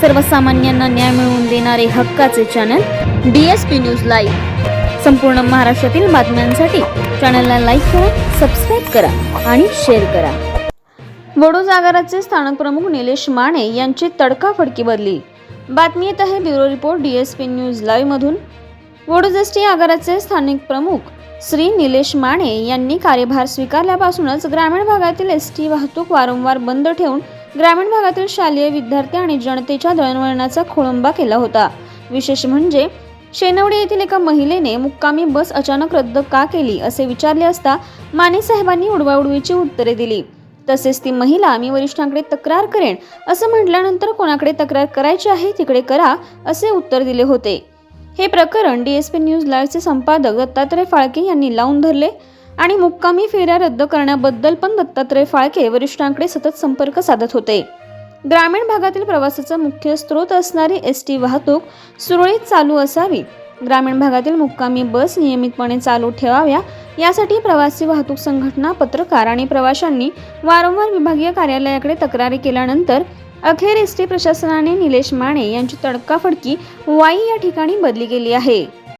सर्वसामान्यांना न्याय मिळवून देणारे हक्काचे channel D S P news live संपूर्ण महाराष्ट्रातील बातम्यांसाठी चॅनलला लाईक करा सबस्क्राईब करा आणि शेअर करा. वडोज आगाराचे स्थानक प्रमुख निलेश माने यांची तडकाफडकी बदली. बातमी येत आहे bureau report D S P news लाईव्हमधून वडोज एस टी आगाराचे स्थानिक प्रमुख श्री निलेश माने यांनी कार्यभार स्वीकारल्यापासूनच ग्रामीण भागातील एस टी वाहतूक वारंवार बंद ठेवून ग्रामीण भागातील शालेय विद्यार्थी आणि जनतेच्या दळणवळणाचा खोळंबा केला होता. विशेष म्हणजे शेनवडे येथील एका महिलेने मुक्कामी बस अचानक रद्द का केली असे विचारले असता माने साहेबांनी उडवाउडवीची उत्तरे दिली. तसेच ती महिला मी वरिष्ठांकडे तक्रार करेन असं म्हटल्यानंतर कोणाकडे तक्रार करायची आहे तिकडे करा असे उत्तर दिले होते. हे प्रकरण डी एस पी न्यूज लाईव्हचे संपादक दत्तात्रय फाळके यांनी लावून धरले. आणि मुक्कामी फेऱ्या रद्द करण्याबद्दल पण दत्तात्रय फाळके वरिष्ठांकडे सतत संपर्क साधत होते. ग्रामीण भागातील प्रवासाचा मुख्य स्रोत असणारी एस टी वाहतूक सुरळीत चालू असावी. ग्रामीण भागातील मुक्कामी बस नियमितपणे चालू ठेवाव्या. यासाठी प्रवासी वाहतूक संघटना पत्रकार आणि प्रवाशांनी वारंवार विभागीय कार्यालयाकडे तक्रारी केल्यानंतर अखेर एस टी प्रशासनाने निलेश माने यांची तडकाफडकी वाई या ठिकाणी बदली केली आहे.